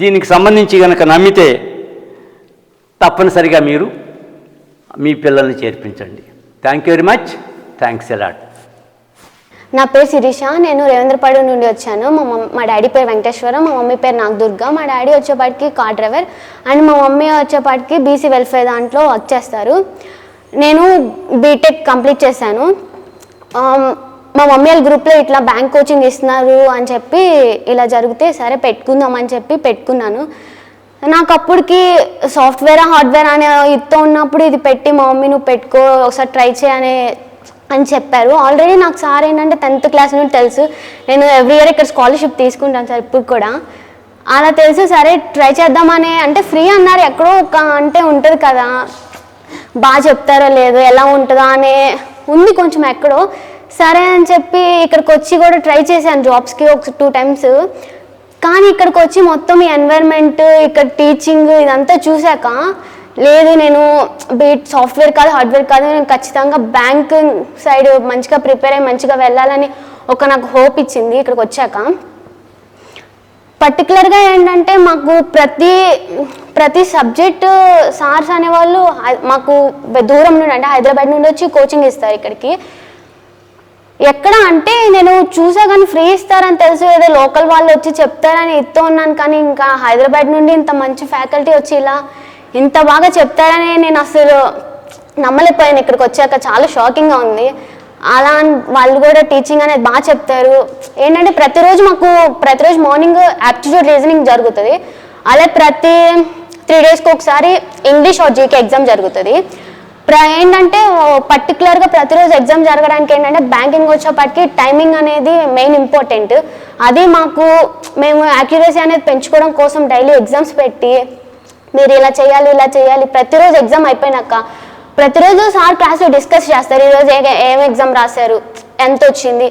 దీనికి సంబంధించి కనుక నమ్మితే తప్పనిసరిగా మీరు మీ పిల్లల్ని చేర్పించండి. Thank you very much thanks a lot నా పేరు శిరీష నేను రేవేంద్రపాడు నుండి వచ్చాను. మా మమ్ మా డాడీ పేరు వెంకటేశ్వరం మా మమ్మీ పేరు నాగదుర్గ. మా డాడీ వచ్చేపాటికి కార్ డ్రైవర్ అండ్ మా మమ్మీ వచ్చేపాటికి బీసీ వెల్ఫేర్ దాంట్లో వర్క్ చేస్తారు. నేను బీటెక్ కంప్లీట్ చేశాను. మా మమ్మీ వాళ్ళ గ్రూప్లో ఇట్లా బ్యాంక్ కోచింగ్ ఇస్తున్నారు అని చెప్పి ఇలా జరిగితే సరే పెట్టుకుందాం అని చెప్పి పెట్టుకున్నాను. నాకు అప్పటికి సాఫ్ట్వేర్ హార్డ్వేర్ అనే ఇస్తూ ఉన్నప్పుడు ఇది పెట్టి మా మమ్మీ నువ్వు పెట్టుకో ఒకసారి ట్రై చేయనే అని చెప్పారు. ఆల్రెడీ నాకు సార్ ఏంటంటే టెన్త్ క్లాస్ నుండి తెలుసు. నేను ఎవ్రీ ఇయర్ ఇక్కడ స్కాలర్షిప్ తీసుకుంటాను సార్ ఇప్పుడు కూడా. అలా తెలుసు సరే ట్రై చేద్దామని అంటే ఫ్రీ అన్నారు. ఎక్కడో ఒక అంటే ఉంటుంది కదా. బాగా చెప్తారో లేదో ఎలా ఉంటుందో అనే ఉంది కొంచెం ఎక్కడో. సరే అని చెప్పి ఇక్కడికి వచ్చి కూడా ట్రై చేశాను జాబ్స్కి ఒక టూ టైమ్స్ కానీ ఇక్కడికి వచ్చి మొత్తం ఈ ఎన్వైర్న్మెంట్ ఇక్కడ టీచింగ్ ఇదంతా చూశాక లేదు నేను బీట్ సాఫ్ట్వేర్ కాదు హార్డ్వేర్ కాదు నేను ఖచ్చితంగా బ్యాంక్ సైడ్ మంచిగా ప్రిపేర్ అయ్యి మంచిగా వెళ్ళాలని ఒక నాకు హోప్ ఇచ్చింది ఇక్కడికి వచ్చాక. పర్టికులర్గా ఏంటంటే మాకు ప్రతి ప్రతి సబ్జెక్టు సార్స్ అనేవాళ్ళు మాకు దూరం నుండి అంటే హైదరాబాద్ నుండి వచ్చి కోచింగ్ ఇస్తారు ఇక్కడికి. ఎక్కడ అంటే నేను చూసా కానీ ఫ్రీ ఇస్తారని తెలుసు ఏదో లోకల్ వాళ్ళు వచ్చి చెప్తారని ఇస్తూ ఉన్నాను కానీ ఇంకా హైదరాబాద్ నుండి ఇంత మంచి ఫ్యాకల్టీ వచ్చి ఇలా ఇంత బాగా చెప్తారని నేను అసలు నమ్మలేకపోయాను. ఇక్కడికి వచ్చాక చాలా షాకింగ్గా ఉంది. అలా వాళ్ళు కూడా టీచింగ్ అనేది బాగా చెప్తారు. ఏంటంటే ప్రతిరోజు మాకు ప్రతిరోజు మార్నింగ్ యాప్టిట్యూడ్ రీజనింగ్ జరుగుతుంది. అలా ప్రతి త్రీ డేస్కి ఒకసారి ఇంగ్లీష్ ఆర్ జీకే ఎగ్జామ్ జరుగుతుంది. ఏంటంటే పర్టికులర్గా ప్రతిరోజు ఎగ్జామ్ జరగడానికి ఏంటంటే బ్యాంకింగ్ వచ్చేప్పటికి టైమింగ్ అనేది మెయిన్ ఇంపార్టెంట్ అది మాకు మేము యాక్యురసీ అనేది పెంచుకోవడం కోసం డైలీ ఎగ్జామ్స్ పెట్టి మీరు ఇలా చేయాలి ఇలా చేయాలి ప్రతిరోజు ఎగ్జామ్ అయిపోయినాక ప్రతిరోజు సార్ క్లాస్లో డిస్కస్ చేస్తారు ఈరోజు ఏ ఏం ఎగ్జామ్ రాశారు ఎంత వచ్చింది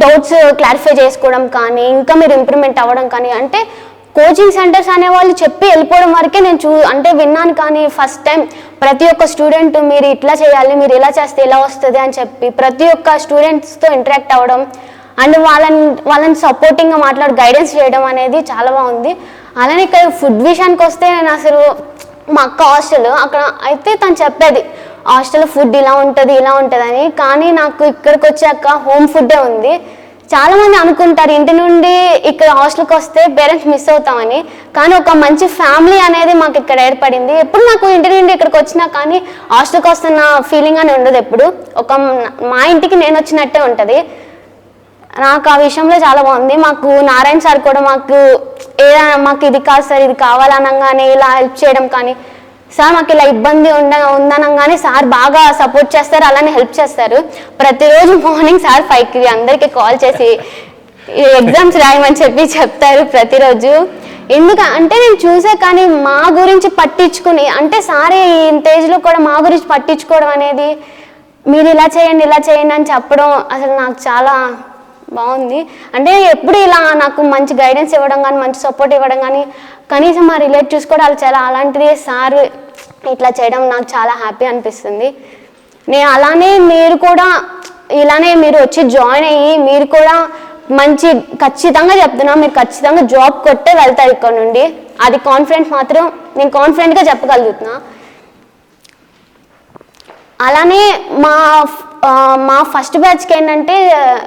డౌట్స్ క్లారిఫై చేసుకోవడం కానీ ఇంకా మీరు ఇంప్రూవ్మెంట్ అవ్వడం కానీ అంటే కోచింగ్ సెంటర్స్ అనే వాళ్ళు చెప్పి వెళ్ళిపోవడం వరకే నేను చూ అంటే విన్నాను కానీ ఫస్ట్ టైం ప్రతి ఒక్క స్టూడెంట్ మీరు ఇట్లా చేయాలి మీరు ఇలా చేస్తే ఇలా వస్తుంది అని చెప్పి ప్రతి ఒక్క స్టూడెంట్స్తో ఇంటరాక్ట్ అవ్వడం అండ్ వాళ్ళని వాళ్ళని సపోర్టింగ్గా మాట్లాడి గైడెన్స్ చేయడం అనేది చాలా బాగుంది. అలానే ఇక్కడ ఫుడ్ విషయానికి వస్తే నేను అసలు మా అక్క హాస్టల్ అక్కడ అయితే తను చెప్పేది హాస్టల్ ఫుడ్ ఇలా ఉంటుంది ఇలా ఉంటుందని. కానీ నాకు ఇక్కడికి వచ్చాక హోమ్ ఫుడ్డే ఉంది. చాలా మంది అనుకుంటారు ఇంటి నుండి ఇక్కడ హాస్టల్కి వస్తే పేరెంట్స్ మిస్ అవుతామని కానీ ఒక మంచి ఫ్యామిలీ అనేది మాకు ఇక్కడ ఏర్పడింది. ఎప్పుడు నాకు ఇంటి నుండి ఇక్కడికి వచ్చినా కానీ హాస్టల్కి వస్తున్న ఫీలింగ్ అని ఉండదు ఎప్పుడు. ఒక మా ఇంటికి నేను వచ్చినట్టే ఉంటుంది. నాకు ఆ విషయంలో చాలా బాగుంది. మాకు నారాయణ సార్ కూడా మాకు ఏదైనా మాకు ఇది కాదు సార్ ఇది కావాలనగానే ఇలా హెల్ప్ చేయడం కానీ సార్ మాకు ఇలా ఇబ్బంది ఉండ ఉందనగానే సార్ బాగా సపోర్ట్ చేస్తారు అలానే హెల్ప్ చేస్తారు. ప్రతిరోజు మార్నింగ్ సార్ ఫైవ్కి అందరికీ కాల్ చేసి ఎగ్జామ్స్ రాయమని చెప్పి చెప్తారు ప్రతిరోజు. ఎందుకు అంటే నేను చూసా కానీ మా గురించి పట్టించుకుని అంటే సారే ఇంత ఏజ్లో కూడా మా గురించి పట్టించుకోవడం అనేది మీరు ఇలా చేయండి ఇలా చేయండి అని చెప్పడం అసలు నాకు చాలా బాగుంది. అంటే ఎప్పుడు ఇలా నాకు మంచి గైడెన్స్ ఇవ్వడం కానీ మంచి సపోర్ట్ ఇవ్వడం కానీ కనీసం మా రిలేటివ్స్ కూడా వాళ్ళు చాలా అలాంటిది సార్ ఇట్లా చేయడం నాకు చాలా హ్యాపీ అనిపిస్తుంది. నేను అలానే మీరు కూడా ఇలానే మీరు వచ్చి జాయిన్ అయ్యి మీరు కూడా మంచి ఖచ్చితంగా చెప్తున్నా మీరు ఖచ్చితంగా జాబ్ కొట్టే వెళ్తారు ఇక్కడ నుండి. అది కాన్ఫిడెంట్ మాత్రం నేను కాన్ఫిడెంట్గా చెప్పగలుగుతున్నా. అలానే మా మా ఫస్ట్ బ్యాచ్కి ఏంటంటే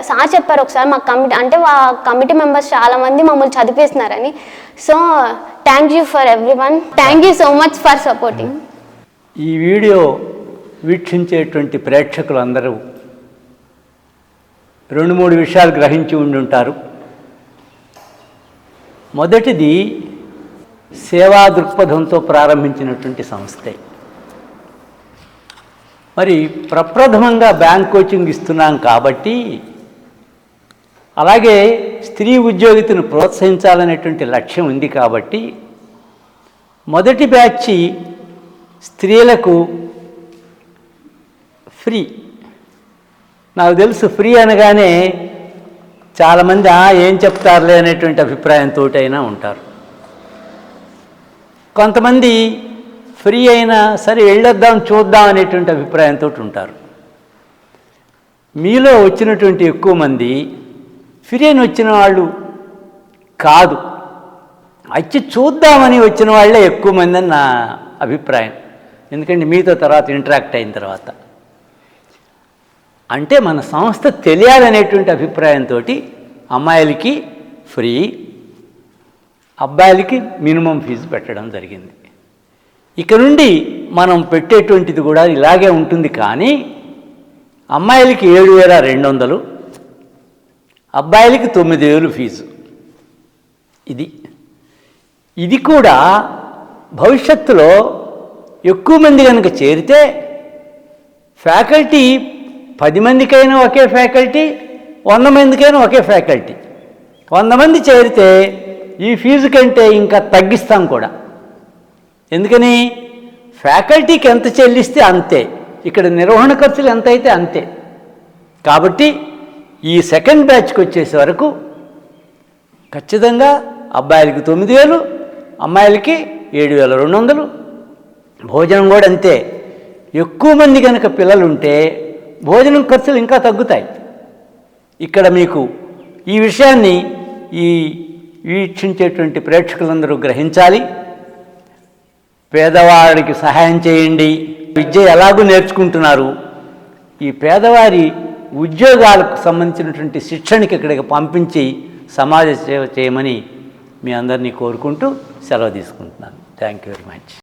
సార్ చెప్పారు ఒకసారి మా కమిటీ అంటే మా కమిటీ మెంబర్స్ చాలా మంది మమ్మల్ని చదివేస్తున్నారని. So thank you for everyone thank you so much for supporting ఈ వీడియో వీక్షించేటువంటి ప్రేక్షకులందరూ రెండు మూడు విషయాలు గ్రహించి ఉండి ఉంటారు. మొదటిది సేవా దృక్పథంతో ప్రారంభించినటువంటి సంస్థే. మరి ప్రప్రథమంగా బ్యాంక్ కోచింగ్ ఇస్తున్నాం కాబట్టి అలాగే స్త్రీ ఉద్యోగితను ప్రోత్సహించాలనేటువంటి లక్ష్యం ఉంది కాబట్టి మొదటి బ్యాచ్ స్త్రీలకు ఫ్రీ. నాకు తెలుసు ఫ్రీ అనగానే చాలామంది "ఆ, ఏం చెప్తారులే అనేటువంటి అభిప్రాయంతో అయినా ఉంటారు. కొంతమంది ఫ్రీ అయినా సరే వెళ్ళొద్దాం చూద్దాం అనేటువంటి అభిప్రాయంతో ఉంటారు. మీలో వచ్చినటువంటి ఎక్కువ మంది ఫ్రీ అని వచ్చిన వాళ్ళు కాదు. వచ్చి చూద్దామని వచ్చిన వాళ్ళే ఎక్కువ మంది అని నా అభిప్రాయం. ఎందుకంటే మీతో తర్వాత ఇంటరాక్ట్ అయిన తర్వాత. అంటే మన సంస్థ తెలియాలనేటువంటి అభిప్రాయంతో అమ్మాయిలకి ఫ్రీ అబ్బాయిలకి మినిమం ఫీజు పెట్టడం జరిగింది. ఇక నుండి మనం పెట్టేటువంటిది కూడా ఇలాగే ఉంటుంది కానీ అమ్మాయిలకి ఏడు వేల రెండు వందలు అబ్బాయిలకి తొమ్మిది వేలు ఫీజు. ఇది. ఇది కూడా భవిష్యత్తులో ఎక్కువ మంది కనుక చేరితే ఫ్యాకల్టీ పది మందికైనా ఒకే ఫ్యాకల్టీ వంద మందికైనా ఒకే ఫ్యాకల్టీ. వంద మంది చేరితే ఈ ఫీజు కంటే ఇంకా తగ్గిస్తాం కూడా. ఎందుకని ఫ్యాకల్టీకి ఎంత చెల్లిస్తే అంతే. ఇక్కడ నిర్వహణ ఖర్చులు ఎంత అయితే అంతే. కాబట్టి ఈ సెకండ్ బ్యాచ్కి వచ్చేసే వరకు ఖచ్చితంగా అబ్బాయిలకి తొమ్మిది వేలు అమ్మాయిలకి ఏడు వేల రెండు వందలు. భోజనం కూడా అంతే. ఎక్కువ మంది కనుక పిల్లలు ఉంటే భోజనం ఖర్చులు ఇంకా తగ్గుతాయి. ఇక్కడ మీకు ఈ విషయాన్ని ఈ వీక్షించేటువంటి ప్రేక్షకులందరూ గ్రహించాలి. పేదవాడికి సహాయం చేయండి. విద్య ఎలాగూ నేర్చుకుంటున్నారు? ఈ పేదవారి ఉద్యోగాలకు సంబంధించినటువంటి శిక్షణకి ఇక్కడికి పంపించి సమాజ సేవ చేయమని మీ అందరినీ కోరుకుంటూ సెలవు తీసుకుంటున్నాను. Thank you very much